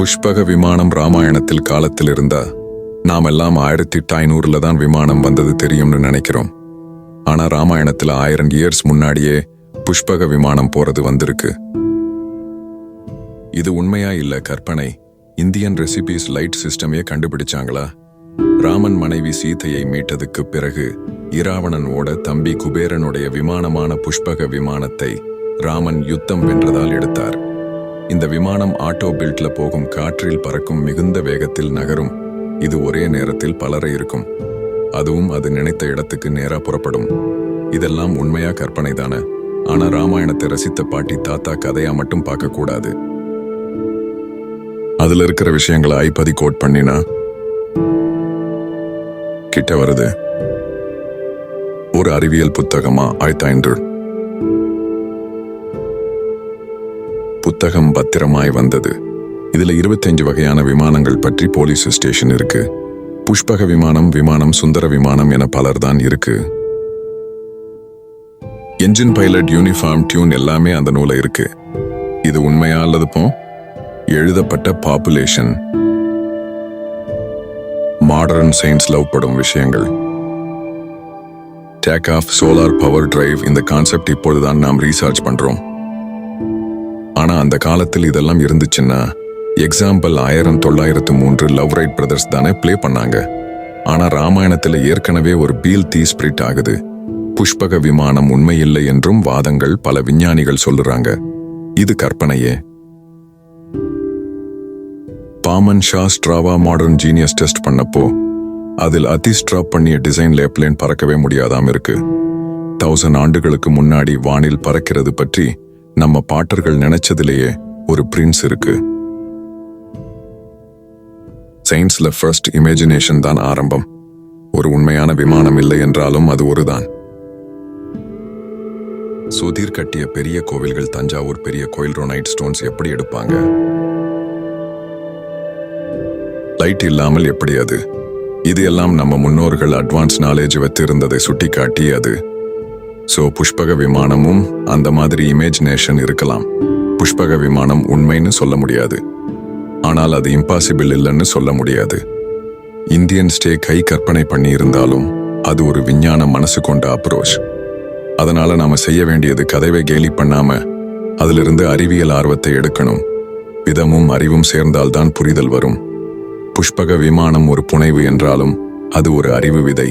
புஷ்பக விமானம் ராமாயணத்தில் காலத்தில் இருந்தா நாம் எல்லாம் ஆயிரத்தி எட்டு ஐநூறுல தான் விமானம் வந்தது தெரியும்னு நினைக்கிறோம். ஆனா ராமாயணத்துல ஆயிரம் இயர்ஸ் முன்னாடியே புஷ்பக விமானம் போறது வந்திருக்கு. இது உண்மையா இல்ல கற்பனை? இந்தியன் ரெசிபிஸ் லைட் சிஸ்டமே கண்டுபிடிச்சாங்களா? ராமன் மனைவி சீதையை மீட்டதுக்கு பிறகு இராவணன் ஓட தம்பி குபேரனுடைய விமானமான புஷ்பக விமானத்தை ராமன் யுத்தம் வென்றதால் எடுத்தார். இந்த விமானம் ஆட்டோ பில்ட்ல போகும் காற்றில் பறக்கும் மிகுந்த வேகத்தில் நகரும். இது ஒரே நேரத்தில் பலரை இருக்கும். அதுவும் அது நினைத்த இடத்துக்கு நேரா புறப்படும். இதெல்லாம் உண்மையா கற்பனை தானே? ஆனா ராமாயணத்தை ரசித்த பாட்டி தாத்தா கதையா மட்டும் பார்க்க கூடாது. அதுல இருக்கிற விஷயங்களை ஐப்பதி கோட் பண்ணினா? கிட்ட வருது. ஒரு அறிவியல் புத்தகமா ஆயிரத்தி புத்தகம் பத்திரமாய் வந்தது. இதில் இருபத்தஞ்சு வகையான விமானங்கள் பற்றி போலீஸ் ஸ்டேஷன் இருக்கு. புஷ்பக விமானம் விமானம் சுந்தர விமானம் என பலர் தான் இருக்கு. என்ஜின் பைலட் யூனிஃபார்ம் டியூன் எல்லாமே அந்த நூலை இருக்கு. இது உண்மையா அல்லது போ? எழுதப்பட்ட பாப்புலேஷன். மாடர்ன் சயின்ஸ் லவ் படும் விஷயங்கள். Take off solar power drive இந்த கான்செப்ட் இப்பொழுதுதான் நாம் ரீசார்ஜ் பண்றோம். ஆனால் அந்த காலத்தில் இதெல்லாம் இருந்துச்சுன்னா எக்ஸாம்பிள் ஆயிரம் தொள்ளாயிரத்து மூன்று லவ் ரைட் பிரதர்ஸ் தானே ப்ளே பண்ணாங்க. ஆனால் ராமாயணத்தில் ஏற்கனவே ஒரு பீல் தீ ஸ்பிரிட் ஆகுது. புஷ்பக விமானம் உண்மையில்லை என்றும் வாதங்கள் பல விஞ்ஞானிகள் சொல்லுறாங்க. இது கற்பனையே. பாமன் ஷா ஸ்ட்ராவா மாடர்ன் ஜீனியஸ் டெஸ்ட் பண்ணப்போ அதில் அதி ஸ்ட்ராப் பண்ணிய டிசைன் லேப்லேன் பறக்கவே முடியாதாம் இருக்கு. தௌசண்ட் ஆண்டுகளுக்கு முன்னாடி வானில் பறக்கிறது பற்றி நம்ம பாட்டர்கள் நினைச்சதிலேயே ஒரு பிரின்ஸ் இருக்கு. சயின்ஸ்ல ஃபர்ஸ்ட் இமேஜினேஷன் தான் ஆரம்பம். ஒரு உண்மையான விமானம் இல்லை என்றாலும் அது ஒருதான். சுதீர் கட்டிய பெரிய கோவில்கள் தஞ்சாவூர் பெரிய கோயில் ரொனைட் ஸ்டோன்ஸ் எப்படி எடுப்பாங்க? லைட் இல்லாமல் எப்படி அது? இது எல்லாம் நம்ம முன்னோர்கள் அட்வான்ஸ் நாலேஜ் வைத்திருந்ததை சுட்டிக்காட்டி அது ஸோ புஷ்பக விமானமும் அந்த மாதிரி இமேஜினேஷன் இருக்கலாம். புஷ்பக விமானம் உண்மைன்னு சொல்ல முடியாது. ஆனால் அது இம்பாசிபிள் இல்லைன்னு சொல்ல முடியாது. இந்தியன் ஸ்டே கை கற்பனை பண்ணி இருந்தாலும் அது ஒரு விஞ்ஞான மனசு கொண்ட அப்ரோச் அதனால நாம செய்ய வேண்டியது கதவை கேலி பண்ணாம அதிலிருந்து அறிவியல் ஆர்வத்தை எடுக்கணும். விதமும் அறிவும் சேர்ந்தால்தான் புரிதல் வரும். புஷ்பக விமானம் ஒரு புனைவு என்றாலும் அது ஒரு அறிவு விதை.